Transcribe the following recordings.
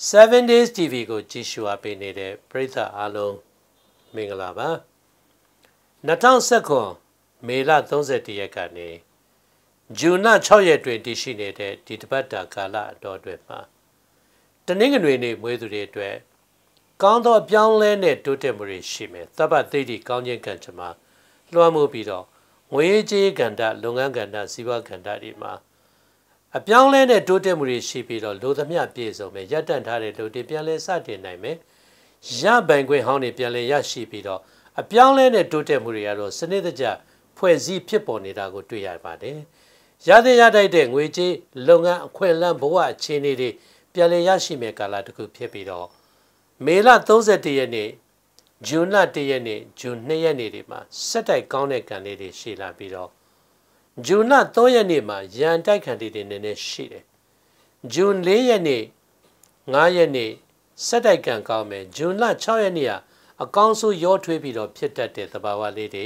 7 days TV ကိုကြည့်ရှုအားပေးနေတဲ့ပရိသတ်အားလုံးမင်္ဂလာပါ2019မေလ31ရက်ကနေဇွန်လ6ရက်တွင်တည်ရှိနေတဲ့ဒီတပတ်တာကာလအတော်အတွင်းမှာတနင်္ဂနွေနေ့မွေးသူတွေအတွက်ကောင်းသောအပြောင်းလဲနဲ့တိုးတက်မှုတွေရှိမယ်သဗ္ဗသိတိကောင်းခြင်းကံကြမ္မာလွှမ်းမိုးပြီးတော့ငွေကြေးကဏ္ဍလုပ်ငန်းကဏ္ဍစီးပွားကဏ္ဍတွေမှာ အပြောင်းလဲနဲ့တိုးတက်မှုတွေရှိပြီးတော့လိုသမျှပြည့်စုံမယ်ရပ်တန့်ထားတဲ့လူတွေပြန်လဲစတင်နိုင်မယ်ရပိုင်ခွင့်ဟောင်းတွေပြန်လဲရရှိပြီးတော့အပြောင်းလဲနဲ့တိုးတက်မှုတွေကတော့စနစ်တကျဖွဲ့စည်းဖြစ်ပေါ်နေတာကိုတွေ့ရပါတယ်ရတဲ့ရတိုက်တဲ့ငွေကြေးလုပ်ငန်းအခွင့်အလမ်းဘဝအခြေအနေတွေပြန်လဲရရှိမယ်ကာလတစ်ခုဖြစ်ပြီးတော့မေလ31ရက်နေ့ဇွန်လ1ရက်နေ့ဇွန်2ရက်နေ့တွေမှာစက်တိုက်ကောင်းတဲ့ကံလေးတွေရှိလာပြီးတော့ ဂျွန်လ3ရက်နေ့မှာရန်တိုက်ခံတွေနည်းနည်းရှိတယ်ဂျွန်4ရက်နေ့5ရက်နေ့စက်တိုက်ကံကောင်းမယ်ဂျွန်လ6ရက်နေ့ကအကောင်းဆုံးရောထွေးပြီးတော့ဖြစ်တတ်တဲ့သဘာဝလေးတွေ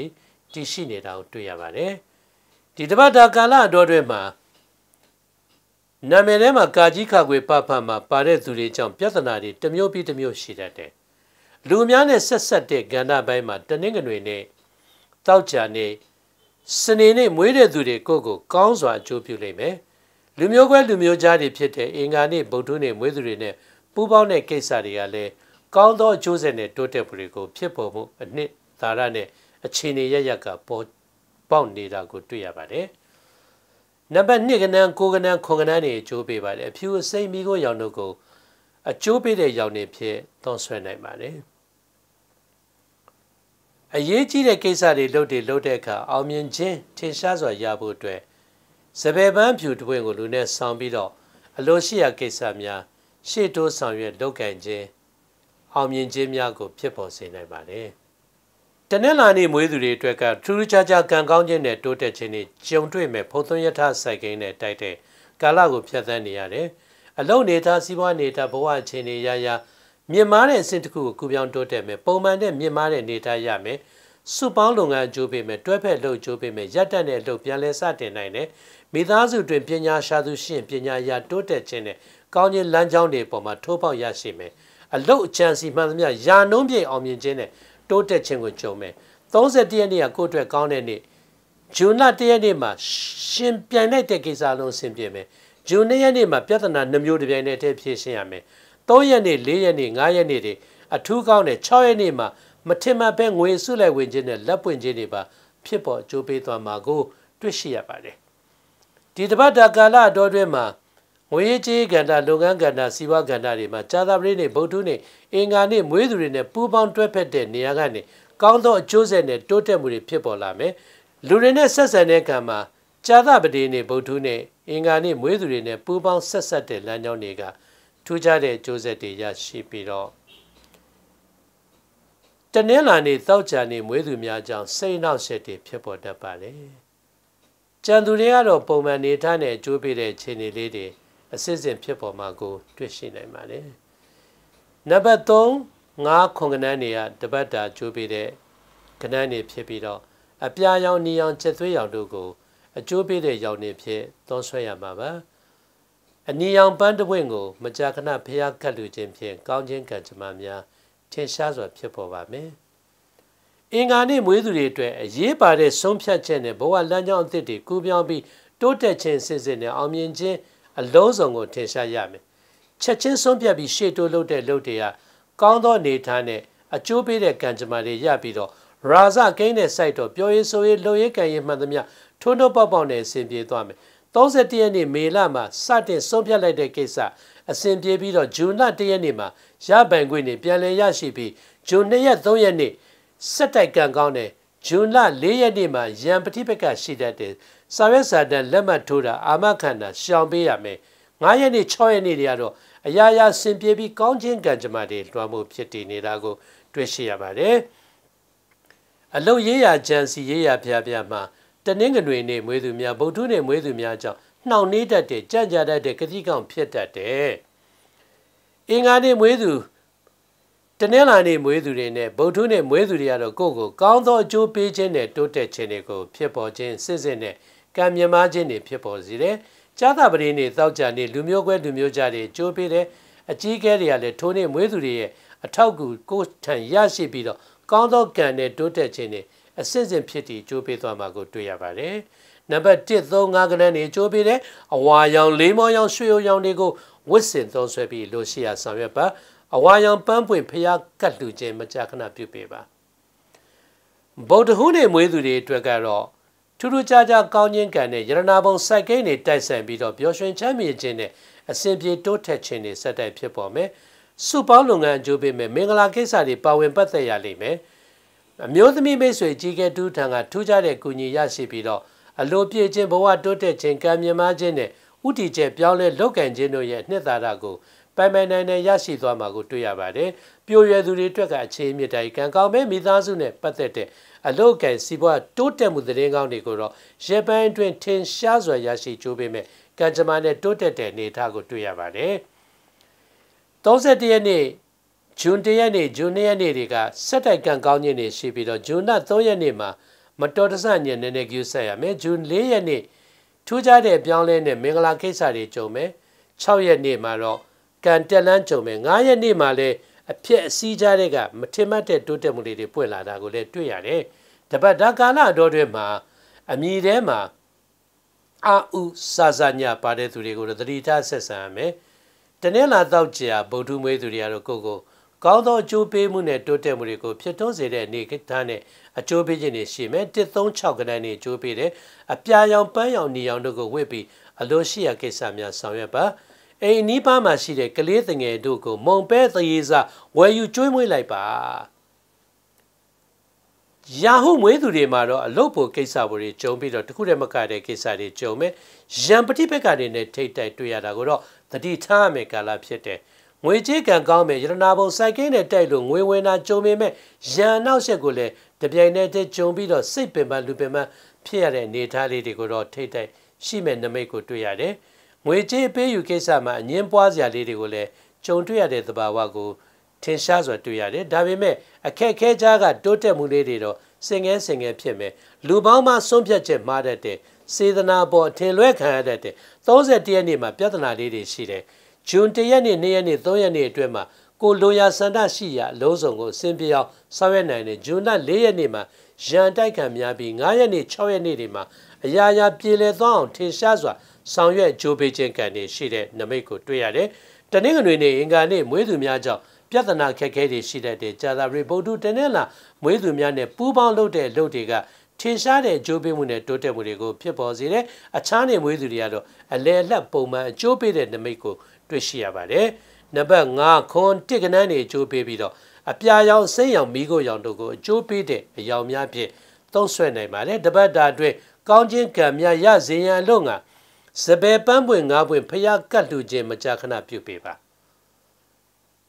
တည်ရှိနေတာကိုတွေ့ရပါတယ်ဒီတပတ်တာကာလအတော်တွင်မှာနာမည်ထဲမှာကာကြီးခါခွေပပမှာပါတဲ့သူတွေကြောင့်ပြဿနာတွေတစ်မျိုးပြီးတစ်မျိုးရှိတတ်တယ်လူများနဲ့ဆက်ဆက်တဲ့ကဏ္ဍပိုင်းမှာတနင်္ဂနွေနေ့တောက်ကြနေ့ စနေနေ့မွေးတဲ့သူတွေကိုကိုကောင်းစွာအကျိုးပြုလိမ့်မယ်လူမျိုးကွဲလူမျိုးကြားတွေဖြစ်တဲ့အင်္ဂါနေ့ဗုဒ္ဓနေ့မွေးသူတွေနဲ့ပူးပေါင်းတဲ့ကိစ္စတွေကလည်းကောင်းသောအကျိုးဆက်နဲ့တိုးတက်မှုတွေကိုဖြစ်ပေါ်မှုအနှစ်သာရနဲ့အခြေအနေရရကပေါ်ပေါက်နေတာကိုတွေ့ရပါတယ်နံပါတ်2ကဏ္ဍ9ကဏ္ဍ9ကဏ္ဍတွေအကျိုးပေးပါတယ်အဖြူအစိမ့်မိကိုရောင်တို့ကိုအကျိုးပေးတဲ့ရောင်တွေဖြစ်သွန်ဆွဲနိုင်ပါတယ် အရေးကြီးတဲ့ကိစ္စတွေလုပ်တယ်လုပ်တဲ့အခါအောင်မြင်ခြင်းထင်ရှားစွာရဖို့အတွက်စပယ်ပန်းဖြူတပွင့်ကိုလူနဲ့ဆောင်ပြီးတော့အလိုရှိရာကိစ္စများရှေ့တိုးဆောင်ရွက်လုပ်ကင်ခြင်းအောင်မြင်ခြင်းများကိုဖြစ်ပေါ်စေနိုင်ပါတယ်။တနင်္လာနေ့မွေးသူတွေအတွက်ကထူးထူးခြားခြားကံကောင်းခြင်းနဲ့တိုးတက်ခြင်းတွေကြုံတွေ့မဲ့ဖုံသွင်းရထစိုက်ကိန်းနဲ့တိုက်တဲ့ကာလကိုဖြတ်သန်းနေရတယ်။အလုံးနေတာစီးပွားနေတာဘဝအခြေအနေရရ မြင့်မားတဲ့အဆင့်တစ်ခုကိုကူပြောင်းတိုးတက်မယ်ပုံမှန်တဲ့မြင့်မားတဲ့နေသားရမယ်စုပေါင်းလုပ်ငန်းအကျိုးပေးမယ်တွဲဖက်လုပ်အကျိုးပေးမယ်ရပ်တန့်တဲ့လုပ်ပြန်လဲစတင်နိုင်တယ်မိသားစုတွင်ပညာရှာသူရှင်ပညာရတိုးတက်ခြင်းနဲ့ကောင်းခြင်းလမ်းကြောင်းတွေပေါ်မှာထိုးပေါက်ရရှိမယ်အလုတ်အချမ်းစီမှန်သမျှယာနှုံးပြည့်အောင်မြင်ခြင်းနဲ့တိုးတက်ခြင်းကိုကြုံမယ်31ရက်နေ့ကကိုယ့်အတွက်ကောင်းတဲ့နေ့ဂျွန်လ1ရက်နေ့မှာရှင်ပြိုင်လိုက်တဲ့ကိစ္စလုံးဆင်ပြေမယ်ဂျွန်2ရက်နေ့မှာပြဿနာနှမျိုးတစ်ပြိုင်တည်းထည့်ဖြေရှင်းရမယ် 3ရက်နေ့4ရက်နေ့5ရက်နေ့တွေအထူးကောင်းတဲ့6ရက်နေ့မှာမထင်မှတ်ပဲငွေစုလိုက်ဝင်ခြင်းနဲ့လက်ပွင့်ခြင်းတွေပါဖြစ်ပေါ်ကြိုးပေးသွားမှာကိုတွေ့ရှိရပါတယ်ဒီတပတ်တာကာလအတော်တွင်မှာငွေကြေးကဏ္ဍလုပ်ငန်းကဏ္ဍစီးပွားကဏ္ဍတွေမှာကြာသပတေးနေ့ဗုဒ္ဓနေ့အင်္ဂါနေ့မွေးသူတွေနဲ့ပူးပေါင်းတွဲဖက်တဲ့နေရာကနေကောင်းသောအကျိုးဆက်နဲ့တိုးတက်မှုတွေဖြစ်ပေါ်လာမယ်လူတွေနဲ့ဆက်ဆံတဲ့ကံမှာကြာသပတေးနေ့ဗုဒ္ဓနေ့အင်္ဂါနေ့မွေးသူတွေနဲ့ပူးပေါင်းဆက်ဆက်တဲ့လမ်းကြောင်းတွေက ထူးခြားတဲ့အကျိုးဆက်တွေရရှိပြီးတော့တနင်္လာနေ့သောကြာနေ့မွေးသူများကြောင့်စိတ်နှောက်ယှက်တွေဖြစ်ပေါ်တတ်ပါလေ။ကြံသူတွေကတော့ပုံမှန်နေထားတဲ့အကျိုးပေးတဲ့ခြေနေလေးတွေအစစ်စစ်ဖြစ်ပေါ်မှာကို တွေ့ရှိနိုင်ပါလေ။နံပါတ်3 9ခုကဏ္ဍနေရတပတ်တာကျိုးပေးတဲ့ကဏ္ဍနေဖြစ်ပြီးတော့အပြာရောင်နီရောင်ချက်သွေးရောင်တို့ကိုအကျိုးပေးတဲ့ရောင်နေဖြစ်သုံးဆွဲရမှာပါ။ အနီရောင်ပန်းတပွင့်ကို မကြာခဏဖျားကတ်လူခြင်းဖြင့်ကောင်းခြင်းကံကြမ္မာများထင်ရှားစွာဖြစ်ပေါ်ပါမယ်။အင်္ဂါနေ့မွေးသူတွေအတွက်အရေးပါတဲ့ဆုံးဖြတ်ချက်နဲ့ဘဝလမ်းကြောင်းအသစ်တွေကူးပြောင်းပြီးတိုးတက်ခြင်းစစ်စစ်နဲ့အောင်မြင်ခြင်းအလုံးစုံကိုထင်ရှားရမယ်။ချက်ချင်းဆုံးဖြတ်ပြီးရှေ့တိုးလုပ်တဲ့လုပ်တွေကကောင်းသောနေထားနဲ့အကျိုးပေးတဲ့ကံကြမ္မာတွေရပြီးတော့ရာဇကိန်းတဲ့ site တော့ပြောရေးဆိုရေးလှုပ်ရေးကံရေးမှန်သမျှထွန်းထွန်းပေါက်ပေါက်နဲ့အဆင်ပြေသွားမယ်။ 31ရက်နေ့မေလမှာစတင်ဆုံးဖြတ်လိုက်တဲ့ကိစ္စအစဉ်ပြေပြီးတော့ဂျွန်လ1ရက်နေ့မှာရပိုင်ခွင့်နေပြန်လည်ရရှိပြီးဂျွန်2ရက်3ရက်နေ့စက်တိုက်ကံကောင်းတဲ့ဂျွန်လ4ရက်နေ့မှာရန်ပတိပကရှိတတ်တဲ့စာရွက်စာတမ်းလက်မှတ်ထိုးတာအာမခံတာရှောင်ပေးရမယ်9ရက်နေ့6ရက်နေ့တွေကတော့အရာရာဆင်ပြေပြီးကောင်းခြင်းကံကြမ္မာတွေလွှမ်းမိုးဖြစ်တည်နေတာကို တွေ့ရှိရပါတယ်အလုတ်ရေးရကြံစီရေးရဖျားဖျားမှာ တနင်္ဂနွေနေ့မွေးသူများဗုဒ္ဓနေ့မွေးသူများကြောင့်နှောင့်နှေးတတ်တဲ့ကြံ့ကြာတတ်တဲ့ကတိကောင်ဖြစ်တတ်တယ်အင်္ဂါနေ့မွေးသူတနင်္လာနေ့မွေးသူတွေနဲ့ဗုဒ္ဓနေ့မွေးသူတွေကတော့ကိုယ့်ကိုကောင်းသောအကျိုးပေးခြင်းနဲ့တိုးတက်ခြင်းတွေကိုဖြစ်ပေါ်ခြင်းစစ်စစ်နဲ့ကံမြမခြင်းတွေဖြစ်ပေါ်စေတယ်။ကြာသပတေးနေ့သောကြာနေ့လူမျိုးကွဲလူမျိုးကြားတွေအကျိုးပေးတယ်အကြီးအကဲတွေကလည်းထိုးနေမွေးသူတွေရဲ့အထောက်အကူကိုထံရရှိပြီးတော့ကောင်းသောကံနဲ့တိုးတက်ခြင်းနဲ့ အစစ်စစ်ဖြစ်တည်ကြိုးပေးသွားမှာကိုတွေ့ရပါတယ်။နံပါတ်1 3 5ကနန်းနေကြိုးပေးတယ်။အဝါရောင်လေးမောင်ရောင်ရွှေရောင်တွေကိုဝစ်စင်သုံးဆွဲပြီးလိုရှိရာဆောင်ရွက်ပါ။အဝါရောင်ပန်းပွင့်ဖျားကတ်လူခြင်းမကြာခဏပြုပေးပါ။ဗုဒ္ဓဟူးနေမွေးသူတွေအတွက်ကတော့ထူးထူးခြားခြားကောင်းခြင်းကံနဲ့ယရနာဘုံစိုက်ကိန်းတွေတိုက်ဆိုင်ပြီးတော့ပျော်ရွှင်ချမ်းမြေ့ခြင်းနဲ့အစဉ်ပြေတိုးထက်ခြင်းတွေဆက်တိုက်ဖြစ်ပေါ်မယ်။စုပေါင်းလုပ်ငန်းအကျိုးပေးမယ်မင်္ဂလာကိစ္စတွေပါဝင်ပတ်သက်ရလိမ့်မယ်။ အမျိုးသမီးမိတ်ဆွေကြီးကဲတူးထံကထူးခြားတဲ့ကုညီရရှိပြီးတော့အလိုပြည့်ခြင်းဘဝတိုးတက်ခြင်းကံမြမခြင်းနဲ့ဥတီချက်ပြောင်းလဲလောက်ကင်ခြင်းတို့ရဲ့နှစ်သာရကိုပိုင်ပိုင်နိုင်နိုင်ရရှိသွားမှာကိုတွေ့ရပါတယ်။ပြိုရွယ်သူတွေအတွက်ကအခြေအမြစ်တိုင်းကံကောင်းမဲ့မိသားစုနဲ့ပတ်သက်တဲ့အလုတ်ကန်စီးပွားတိုးတက်မှုသတင်းကောင်းတွေကိုတော့ရပိုင်းအတွင်းထင်ရှားစွာရရှိကြိုးပေးမဲ့ကံကြမ္မာနဲ့တိုးတက်တဲ့အနေအထားကိုတွေ့ရပါတယ်။31ရက်နေ့ ဂျွန်1ရက်နေ့ဂျွန်2ရက်နေ့တွေကစက်တိုက်ကံကောင်းခြင်းတွေရှိပြီးတော့ဂျွန်3ရက်နေ့မှာမတော်တဆညနေနေကျူဆက်ရမယ်ဂျွန်4ရက်နေ့ထူးခြားတဲ့အပြောင်းလဲနဲ့မင်္ဂလာကိစ္စတွေကြုံမယ်6ရက်နေ့မှာတော့ကံတက်လန်းကြုံမယ်9ရက်နေ့မှာလည်းအဖြစ်အစည်းကြားတွေကမထင်မှတ်တဲ့တိုးတက်မှုတွေပွင့်လာတာကိုလည်းတွေ့ရတယ်တပတ်ဒါကာလအတော်တွေမှာအမိထဲမှာအာဥစာစာညာပါတဲ့သူတွေကိုတော့သတိထားဆက်ဆံရမယ်တနေ့လာတော့ကြာဗုဒ္ဓမွေးသူတွေကတော့ကိုကို ကောင်းသောအကျိုးပေးမှုနဲ့တိုးတက်မှုတွေကိုဖြစ်ထွန်းစေတဲ့အနေကိစ္စနဲ့အကျိုးပေးခြင်းတွေရှိမယ်136ကဏ္ဍနဲ့အကျိုးပေးတယ်အပြာရောင်ပန်းရောင်နီရောင်တို့ကိုဝစ်ပြီးအလိုရှိရာကိစ္စများဆောင်ရွက်ပါအိမ်နီးပါးမှာရှိတဲ့ကလေးငယ်တို့ကိုမုံပဲသရေစာဝယ်ယူကျွေးမွေးလိုက်ပါယာဟုမွေးသူတွေမှာတော့အလုတ်ဖို့ကိစ္စတွေကြုံပြီးတော့တခုတည်းမကတဲ့ကိစ္စတွေကြုံမယ်ရံပတိဘက်ကတွေနဲ့ထိတ်တိုက်တွေ့ရတာကိုတော့တတိထားမယ်ကာလဖြစ်တယ် ငွေကြေးကံကောင်းမယ်ရတနာဘုံစိုက်ကင်းနဲ့တိုက်လို့ငွေဝင်တာကြုံပေမဲ့ရန်နောက်ဆက်ကိုလည်းတပြိုင်တည်းတည်းကြုံပြီးတော့စိတ်ပင်ပန်းလူပင်ပန်းဖြစ်ရတဲ့အနေအထားလေးတွေကိုတော့ထိတ်တိုက်ရှိမဲ့နမိတ်ကိုတွေ့ရတယ်ငွေကြေးပေးယူကိစ္စမှာအငင်းပွားစရာလေးတွေကိုလည်းကြုံတွေ့ရတဲ့သဘာဝကိုထင်ရှားစွာတွေ့ရတယ်ဒါပေမဲ့အခက်ခဲကြားကတိုးတက်မှုလေးတွေတော့စင်ငဲစင်ငဲဖြစ်မယ်လူပေါင်းမှဆုံးဖြတ်ချက်မှားတတ်တဲ့စေတနာပေါ်ထင်လွဲခံရတတ်တဲ့31ရက်နေ့မှာပြဿနာလေးတွေရှိတယ် ဂျွန်1ရက်နေ့2ရက်နေ့3ရက်နေ့အတွင်းမှာကိုလိုရာစန္ဒရှိရာအလုံးစုံကိုအစဉ်ပြောင်းဆောင်ရွက်နိုင်တယ်ဂျွန်လ4ရက်နေ့မှာရန်တိုက်ခံများပြီး9ရက်နေ့6ရက်နေ့တွေမှာအရာရာပြေလည်သွားအောင်ထင်ရှားစွာဆောင်ရွက်ကြိုးပေးခြင်းကံတွေရှိတဲ့နမိတ်ကိုတွေ့ရတယ်။တနင်္ဂနွေနေ့အင်္ဂါနေ့မွေးသူများကြောင့်ပြဿနာခက်ခဲတွေရှိတတ်တဲ့ဂျာသာရီဗုဒ္ဓတနင်္လာမွေးသူများနဲ့ပူးပေါင်းလုပ်တဲ့လုပ်တွေကထင်ရှားတဲ့အကျိုးပေးမှုနဲ့တိုးတက်မှုတွေကိုဖြစ်ပေါ်စေတယ်။အခြားနေမွေးသူတွေကတော့အလဲအလှပုံမှန်အကျိုးပေးတဲ့နမိတ်ကို တွေ့ရှိရပါတယ်။နံပါတ်5ခွန်တစ်ကနန်းတွေအကျိုးပေးပြီးတော့အပြာရောင်စိမ့်ရောင်မိခိုရောင်တို့ကိုအကျိုးပေးတဲ့အယောင်များဖြင့်သုံးဆွဲနိုင်ပါတယ်။တပတ်တာအတွင်းကောင်းခြင်းကံများရစေရန်အလို့ငါစပယ်ပန်းပွင့်ငါးပွင့်ဖျားကတ်လူခြင်းမကြာခဏပြုပေးပါ။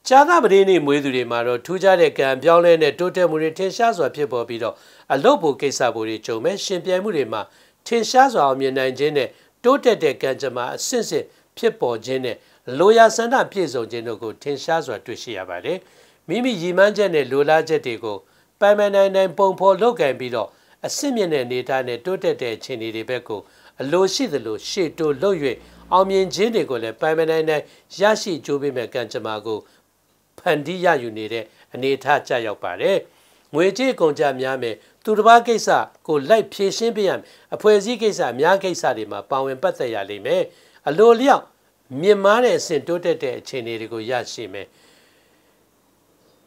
ခြားသာပတိနေမွေးသူတွေမှာတော့ထူးခြားတဲ့ကံပြောင်းလဲတဲ့တိုးတက်မှုတွေထင်ရှားစွာဖြစ်ပေါ်ပြီးတော့အလုတ်ဖို့ကိစ္စဖို့တွေကြုံမဲ့ရှင်ပြိုင်မှုတွေမှာထင်ရှားစွာအောင်မြင်နိုင်ခြင်းနဲ့တိုးတက်တဲ့ကံကြမ္မာအဆင့်ဆင့် ဖြစ်ပေါ်ခြင်းနဲ့လိုရာဆန္ဒပြည့်စုံခြင်းတို့ကိုထင်ရှားစွာတွေ့ရှိရပါတယ်မိမိရည်မှန်းချက်နဲ့လိုလားချက်တွေကိုပိုင်ပိုင်နိုင်နိုင်ပုံဖော်လုပ်ကင်ပြီးတော့အစစ်မြင့်တဲ့နေသားနဲ့တိုးတက်တဲ့အခြေအနေတွေဘက်ကိုအလိုရှိသလိုရှေ့တိုးလှုပ်၍အောင်မြင်ခြင်းတွေကိုလည်းပိုင်ပိုင်နိုင်နိုင်ရရှိကြိုးပေးမဲ့ကံကြမ္မာကိုဖန်တီးရယူနေတဲ့အနေအထားကြရောက်ပါတယ်ငွေကြေးကုန်ကြများမယ်သူတစ်ပါးကိစ္စကိုလိုက်ဖြည့်ရှင်းပေးရမယ်အဖွဲ့အစည်းကိစ္စအများကိစ္စတွေမှာပါဝင်ပတ်သက်ရလိမ့်မယ် အလိုလျောက်မြင့်မားတဲ့အဆင့်တိုးတက်တဲ့အခြေအနေတွေကိုရရှိမယ်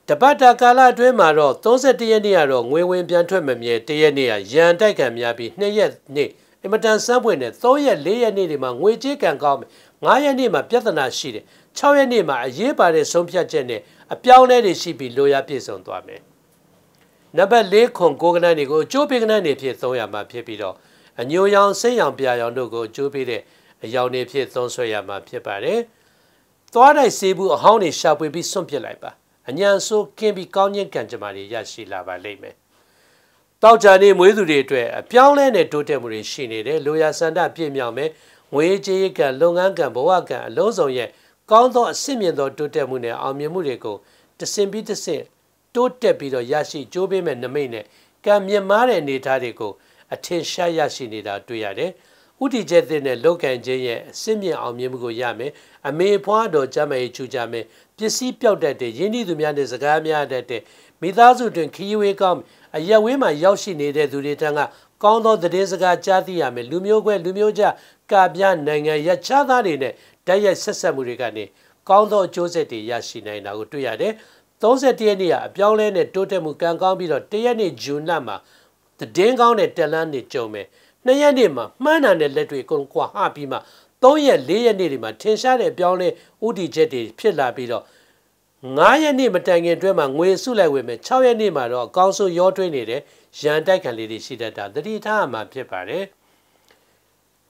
တပတ်တာကာလအတွင်းမှာတော့31ရက်နေ့ကတော့ငွေဝင်ပြန်ထွက်မမြဲတရက်နေ့ကရန်တိုက်ခံများပြီး2ရက်နေ့အင်မတန်စမ်းပွင့်တဲ့3ရက်4ရက်နေ့တွေမှာငွေကြေးကံကောင်းမယ်9ရက်နေ့မှာပြဿနာရှိတယ်6ရက်နေ့မှာအရေးပါတဲ့ဆုံးဖြတ်ချက်နဲ့အပြောင်းလဲတွေရှိပြီးလိုရာပြည့်စုံသွားမယ်နံပါတ်၄ခွန်ကိုကနန်းတွေကိုအကျိုးပေးကနန်းတွေဖြစ်သုံးရမှာဖြစ်ပြီးတော့အညိုရောင်စိတ်ရောင်ပြာရောင်တို့ကိုအကျိုးပေးတဲ့ အယောင်တွေဖြစ်သုံးဆွဲရမှာဖြစ်ပါတယ်။သွားတိုက်စေဘူးအဟောင်းတွေရှာဖွေပြီးစွန့်ပစ်လိုက်ပါ။အညံဆိုးကင်းပြီးကောင်းခြင်းကံကြမ္မာတွေရရှိလာပါလိမ့်မယ်။တောက်ကြနေမွေးသူတွေအတွက်အပြောင်းလဲနဲ့တိုးတက်မှုတွေရှိနေတယ်။လိုရာစန္ဒပြည့်မြောက်မယ်။ငွေကြေးကံလုပ်ငန်းကံဘဝကံအလုံးစုံရဲ့ကောင်းသောအဆင့်မြင့်သောတိုးတက်မှုနဲ့အောင်မြင်မှုတွေကိုတဆင်ပြီးတဆင့်တိုးတက်ပြီးတော့ရရှိကြိုးပေးမဲ့နမိတ်နဲ့ကံမြင့်မားတဲ့အနေအထားတွေကိုအထင်ရှားရရှိနေတာတွေ့ရတယ်။ ဥတီချက်တဲ့နဲ့လောက်ကန်ခြင်းရဲ့အစင့်မြင့်အောင်မြင်မှုကိုရမယ်အမေဖွားတော်ကြမ်းမေချူကြမယ်ပစ္စည်းပြောက်တတ်တဲ့ရင်းနှီးသူများနဲ့စကားများတတ်တဲ့မိသားစုတွင်ခီးဝေးကောင်းအရက်ဝေးမှာရောက်ရှိနေတဲ့သူတွေတန်းကကောင်းသောသတင်းစကားကြားသိရမယ်လူမျိုးကွဲလူမျိုးကြကာပြနိုင်ငံရချသားတွေနဲ့တိုက်ရိုက်ဆက်ဆက်မှုတွေကနေကောင်းသောအကျိုးဆက်တွေရရှိနိုင်တာကိုတွေ့ရတယ်31ရက်နေ့ကအပြောင်းလဲနဲ့တိုးတက်မှုကံကောင်းပြီးတော့1ရက်နေ့ဂျွန်လမှာတည်င်းကောင်းတဲ့တက်လန်းနေကြုံမယ် 2ရက်နေ့မှာမှန်းတာတဲ့လက်တွေကုန်ကွာဟပြီးမှ3ရက်4ရက်နေ့တွေမှာထင်ရှားတဲ့အပြောင်းလဲဥတီချက်တွေဖြစ်လာပြီးတော့9ရက်နေ့မတိုင်ခင်အတွင်းမှာငွေစုလိုက်ဝင်မယ်6ရက်နေ့မှာတော့အကောင်းဆုံးရောထွေးနေတဲ့ရန်တိုက်ခံလေးတွေရှိတတ်တာတတိထားမှာဖြစ်ပါတယ်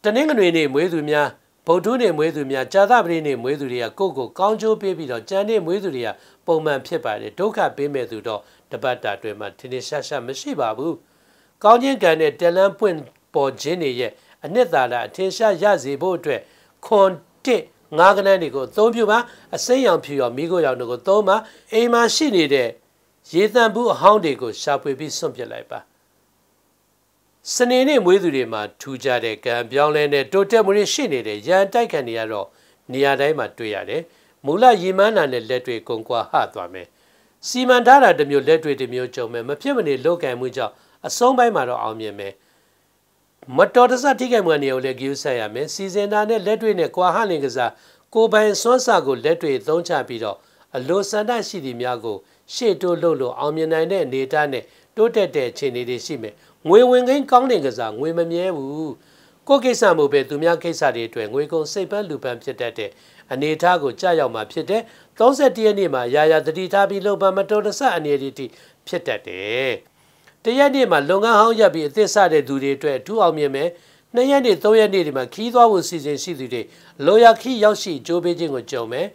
တနင်္ဂနွေနေ့မွေးသူများဗုဒ္ဓနေ့မွေးသူများကြာသပတေးနေ့မွေးသူတွေကကိုယ့်ကိုကောင်းကျိုးပေးပြီးတော့ကြံနေ့မွေးသူတွေကပုံမှန်ဖြစ်ပါတယ်ဒုက္ခပေးမဲ့သူတော့တပတ်တာတွင်မှထင်ထင်ရှားရှားမရှိပါဘူးကောင်းခြင်းကံနဲ့တလန်းပွင့် ပေါ်ခြင်းတွေရဲ့အနှစ်သာရအထင်ရှားရစေဖို့အတွက်ခွန်တစ်ငါးကနန်းတွေကိုအသုံးပြုပါအစိမ်းရောင်ဖြူရောင်မိခိုးရောင်တို့ကိုသုံးပါအိမ်မှာရှိနေတဲ့ရေတံဘူးအဟောင်းတွေကိုရှာဖွေပြီးစွန့်ပစ်လိုက်ပါစနေနေ့မွေးသူတွေမှာထူကြတဲ့ကံပြောင်းလဲတဲ့တိုးတက်မှုတွေရှိနေတဲ့ရန်တိုက်ခံတွေကတော့နေရာတိုင်းမှာတွေ့ရတယ်မူလရီမန်းနာနဲ့လက်တွေကုန်ကွာဟသွားမယ်စီမံထားတာတစ်မျိုးလက်တွေတစ်မျိုးကြုံမယ်မဖြစ်မနေလောက်ကံမှုကြောင့်အဆုံးပိုင်းမှာတော့အောင်မြင်မယ် မတော်တဆထိခိုက်မှုအနေကိုလည်းကြိုးဆက်ရမယ်စီစဉ်တာနဲ့လက်တွေနဲ့ကွာဟလင်ကစားကိုပိုင်စွမ်းစာကိုလက်တွေသုံးချပြီးတော့အလိုဆန္ဒရှိသည့်များကိုရှေ့တိုးလို့လို့အောင်မြင်နိုင်တဲ့အနေအထားနဲ့တိုးတက်တဲ့အခြေအနေတွေရှိမယ်ငွေဝင်ကိန်းကောင်းတဲ့ကစားငွေမမြဲဘူးကိုကိစ္စမို့ပဲသူများကိစ္စတွေအတွက်ငွေကုန်စိတ်ပန်းလူပန်းဖြစ်တတ်တဲ့အနေအထားကိုကြာရောက်မှာဖြစ်တဲ့31ရက်နေ့မှာရာရာတတိထားပြီးလုံပန်းမတော်တဆအနေအထိဖြစ်တတ်တယ် တရက်နေ့မှာလုပ်ငန်းဟောင်းရပ်ပြီးအသစ်စတဲ့သူတွေအတွက်အထူးအောင်မြင်မယ်နှစ်ရက်နေ့သုံးရက်နေ့ဒီမှာခီးသွားဖို့စီစဉ်ရှိသူတွေလိုရာခီးရောက်ရှိကြိုးပေးခြင်းကိုကြုံမယ်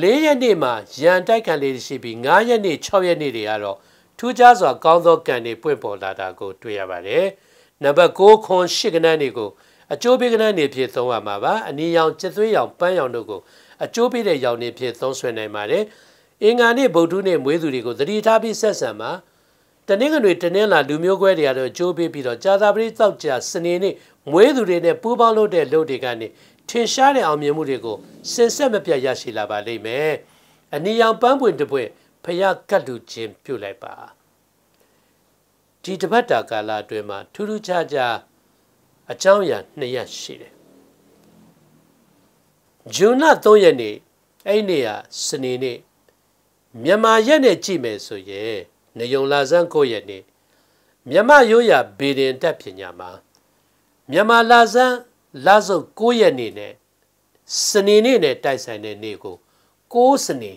၄ရက်နေ့မှာရန်တိုက်ခံလေးရှိပြီး၅ရက်နေ့၆ရက်နေ့တွေကတော့ထူးခြားစွာကောင်းသောကံတွေပွင့်ပေါ်လာတာကိုတွေ့ရပါတယ်။နံပါတ်6ခွန်8ကဏ္ဍတွေကိုအကျိုးပေးကဏ္ဍတွေဖြစ်သုံးရမှာပါ။အနီရောင်ကျသွေးရောင်ပန်းရောင်တို့ကိုအကျိုးပေးတဲ့ရောင်တွေဖြစ်သုံးဆွဲနိုင်ပါတယ်။အင်္ဂါနေ့ဗုဒ္ဓနေ့မွေးသူတွေကိုသတိထားပြီးဆက်ဆံပါ။ တနင်္ဂနွေတနင်္လာလူမျိုးကွဲတွေကတော့ကြိုးပေးပြီးတော့ကြာသပတေးတောက်ကြစနေနေ့မွေးသူတွေနဲ့ပူးပေါင်းလုပ်တဲ့လုပ်တွေကနေထင်ရှားတဲ့အောင်မြင်မှုတွေကိုစင်ဆက်မပြတ်ရရှိလာပါလိမ့်မယ်။အနီရောင်ပန်းပွင့်တပွင့်ဖျားကတ်လူချင်းပြုတ်လိုက်ပါဒီတပတ်တာကာလအတွင်းမှာထူးထူးခြားခြားအကြောင်းအရာနှစ်ရက်ရှိတယ်ဂျွန်လ3ရက်နေ့အဲ့နေ့ကစနေနေ့မြန်မာရက်နဲ့ကြည့်မယ်ဆိုရင် နေုံလာဆန်း9ရက်နေ့မြန်မာရိုးရာဘေဒင်တက်ပညာမှာမြန်မာလာဆန်းလာစုပ်9ရက်နေ့နဲ့စနေနေ့နဲ့တိုက်ဆိုင်တဲ့နေ့ကို6စနေ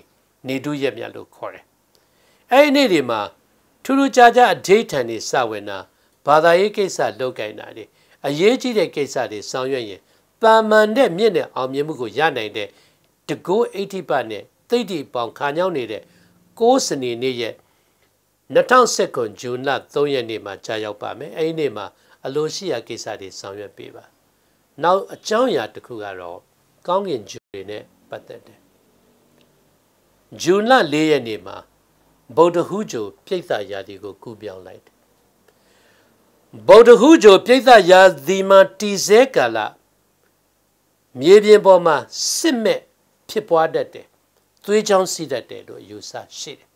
နေတူးရက်မြတ်လို့ခေါ်တယ်။အဲ့ဒီနေ့ဒီမှာထူးထူးခြားခြားအဓိဋ္ဌာန်တွေစဝင်တာဘာသာရေးကိစ္စလုပ်ကိုင်တာတွေအရေးကြီးတဲ့ကိစ္စတွေဆောင်ရွက်ရင်တာမန်တဲ့မြင့်တဲ့အောင်မြင်မှုကိုရနိုင်တဲ့တကိုးအိဋ္ဌိပတ်နဲ့သိဋ္ဌိပေါင်ခါညောင်းနေတဲ့ကိုးစနေနေ့ရဲ့ 2019ခုဇွန်လ3ရက်နေ့မှာကြာရောက်ပါမယ်အဲဒီနေ့မှာအလိုရှိရာကိစ္စတွေဆောင်ရွက်ပေးပါနောက်အကြောင်းအရာတစ်ခုကတော့ကောင်းကင်ဂျူတွေနဲ့ပတ်သက်တယ်ဂျွန်လ4ရက်နေ့မှာဗုဒ္ဓဟူးဂျိုပြိဿရာသီကိုကူးပြောင်းလိုက်တယ်ဗုဒ္ဓဟူးဂျိုပြိဿရာသီမှာတည်ဆဲကာလမြေပြင်ပေါ်မှာစစ်မဲ့ဖြစ်ပွားတတ်တယ်သွေးချောင်းစီးတတ်တယ်လို့ယူဆရှိတယ်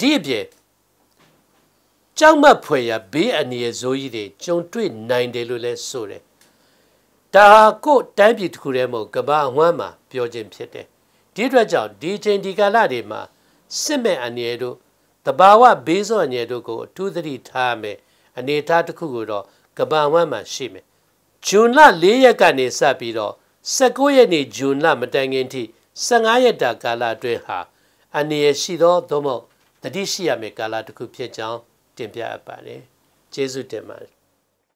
ဒီအပြင်ကြောက်မက်ဖွယ်ရာဘေးအန္တရာယ်ဇိုးကြီးတွေကြုံတွေ့နိုင်တယ်လို့လဲဆိုတယ်ဒါဟာကိုတိုင်းပြည်တစ်ခုတည်းမဟုတ်ကမ္ဘာအဝှမ်းမှာပြောခြင်းဖြစ်တယ်ဒီအတွက်ကြောင့်ဒီချိန်ဒီကာလတွေမှာစစ်မဲ့အနေတို့တဘာဝဘေးစောအနေတို့ကိုအထူးသတိထားမယ်အနေထားတစ်ခုကိုတော့ကဘာဝမ်းမှာရှိမယ်ဂျွန်လ၄ရက်ကနေစပြီးတော့19ရက်နေ့ဂျွန်လမတိုင်ခင်ထိ15ရက်တာကာလအတွင်းဟာအနေရရှိသောသို့မဟုတ် တတိရှိရမယ့်ကာလတစ်ခုဖြစ်ကြောင်းတင်ပြအပ်ပါတယ်ကျေးဇူးတင်ပါတယ်